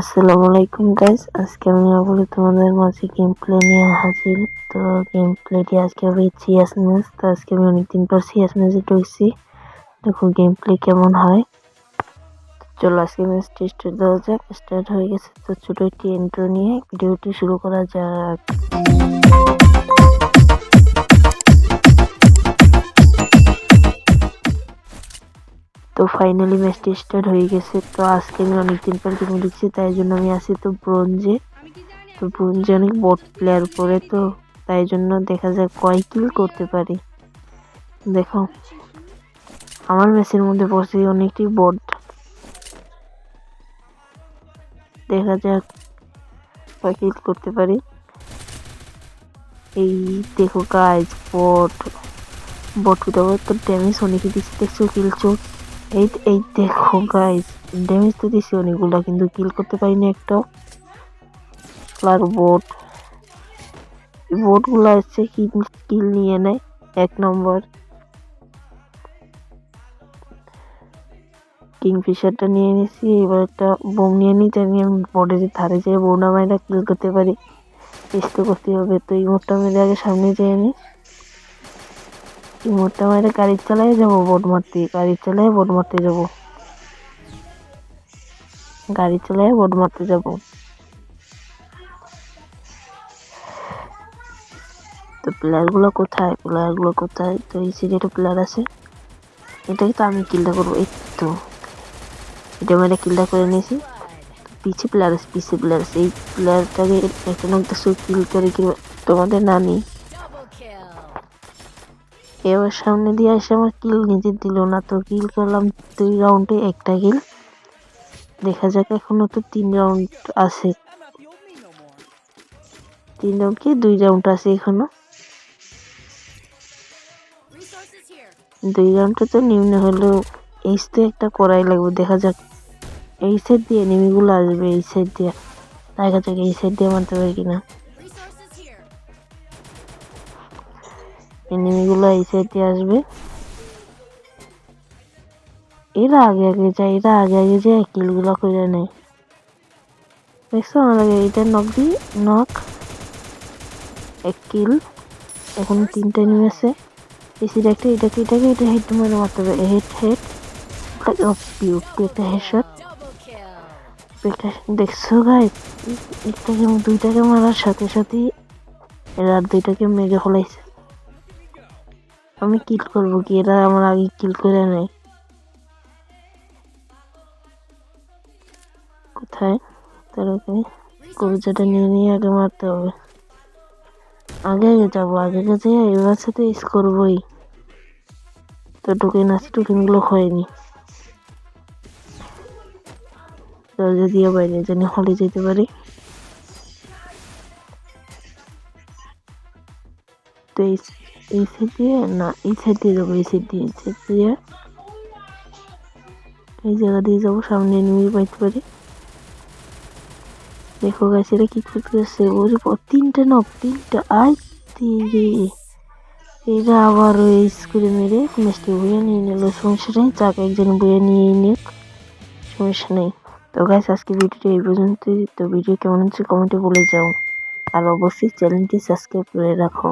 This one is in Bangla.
আসসালামু আলাইকুম গাইস আজকে আমি আবার তোমাদের মাঝে গেম প্লে নিয়ে হাজির। তো গেম প্লেটি আজকে হবে সিএস ম্যাচ তো আজকে আমি অনেকদিন পর সিএস ম্যাচে ঢুকছি। দেখো গেম প্লে কেমন হয়। চলো আজকে ম্যাচটি স্টার্ট দেওয়া যাক। স্টার্ট হয়ে গেছে তো ছোটো একটি এন্ট্রো নিয়ে। ভিডিওটি শুরু করা যাক। ফাইনালি ম্যাচটি স্টার্ট হয়ে গেছে। তো আজকে আমি অনেকদিন পর গেমে ঢুকছি তাই জন্য আমি আছি তো ব্রোঞ্জে। তো ব্রোঞ্জে অনেক বট প্লেয়ার পরে তো তাই জন্য দেখা যায় কয় কিল করতে পারি। দেখো, আমার ম্যাচের মধ্যে পড়ছে অনেকটি বট দেখা যাক কয় কিল করতে পারি। এই দেখো গাইজ বট বট তো ড্যামেজ অনেকই দিচ্ছে, দেখছ কিল চোখ এই এই দেখো গাইস ড্যামেজ তো দিছি অনেকগুলা, কিন্তু কিল করতে পারিনি একটা। আর বোট বোটগুলো আসছে কিল নিয়ে নেয়, এক নম্বর কিংফিশারটা নিয়ে নিছি, এবার একটা বোম নিয়ে নিতে আমি বোর্ডের ধারে যেয়ে বোনা মাইরা কিল করতে পারি। চেষ্টা করতে হবে, তো এই মোটটা মেরে আগে সামনে যেয়ে নিই। মোটা মারে গাড়ি চালাই যাব, বোট মারতে। গাড়ি চালাই বোট মারতে যাব। গাড়ি চালাই বোট মারতে যাব। তো প্লেয়ারগুলো কোথায়? প্লেয়ারগুলো কোথায়? তো এই সাইডে একটা প্লেয়ার আছে। এটাকে তো আমি কিলটা করব, এই তো। এটা মানে কিলটা করে নিয়েছি। পিছে প্লেয়ার আছে, পিছে প্লেয়ার আছে। এই প্লেয়ারটাকে একটা নাম কিল করে কি তোমাদের এবার সামনে দিয়ে এসে আমার কিল নিজে দিল না। তো কিল করলাম দুই রাউন্ডে একটা কিল দেখা যাক এখনও তো তিন রাউন্ড আছে। তিন রাউন্ড কি? দুই রাউন্ড আছে এখনও। দুই রাউন্ডে তো নিম্ন হলেও এইচ তো একটা করাই লাগবে। দেখা যাক এই সাইড দিয়ে নেমিগুলো আসবে এই সাইড দিয়ে। দেখা যাক এই সাইড দিয়ে মারতে পারি কিনা। এনিমিগুলো এই সাইডে আসবে এরা আগে আগে যায় এরা আগে আগে যায় কিলগুলো করে নেয় দেখছ আমার আগে এইটা নক দি নক এক কিল এখন তিনটা নেমেছে এসি একটা এটাকে এটাকে এটা হেড মানে মারতে হবে হেড হেড একটা হেডশট দেখছ গাই একটাকে দুইটাকে মারার সাথে সাথেই এরা দুইটাকে মেরে ফলাইছে আমি কিল করব কি? এটা আমার আগে কিল করে নেয়। কোথায়? তাদেরকে কবিতাটা নিয়ে নিয়ে আগে মারতে হবে। আগে আগে যাব, আগে গেছে এবার সাথে ইস করবোই। তো টোকেন আছে টোকেনগুলো হয়নি। দরজা দিয়ে বাইরে জানি হলে যেতে পারি। তো এই সাইড দিয়ে না এই সাইড দিয়ে যাব এই সাইড দিয়ে এই সাইড দিয়ে এই জায়গা দিয়ে যাব সামনে এনিমি পাইতে পারি দেখো গাছ এটা কি করতেছে ওর তিনটে নক তিনটে আই দিয়ে এরা আবার ওই করে মেরে ম্যাচটি বইয়ে নিয়ে নিল সমস্যা নেই যাক একজন বইয়ে নিয়ে নিক সমস্যা নেই তো গাছ আজকে ভিডিওটা এই পর্যন্তই তো ভিডিও কেমন হচ্ছে কমেন্টে বলে যাও আর অবশ্যই চ্যানেলটি সাবস্ক্রাইব করে রাখো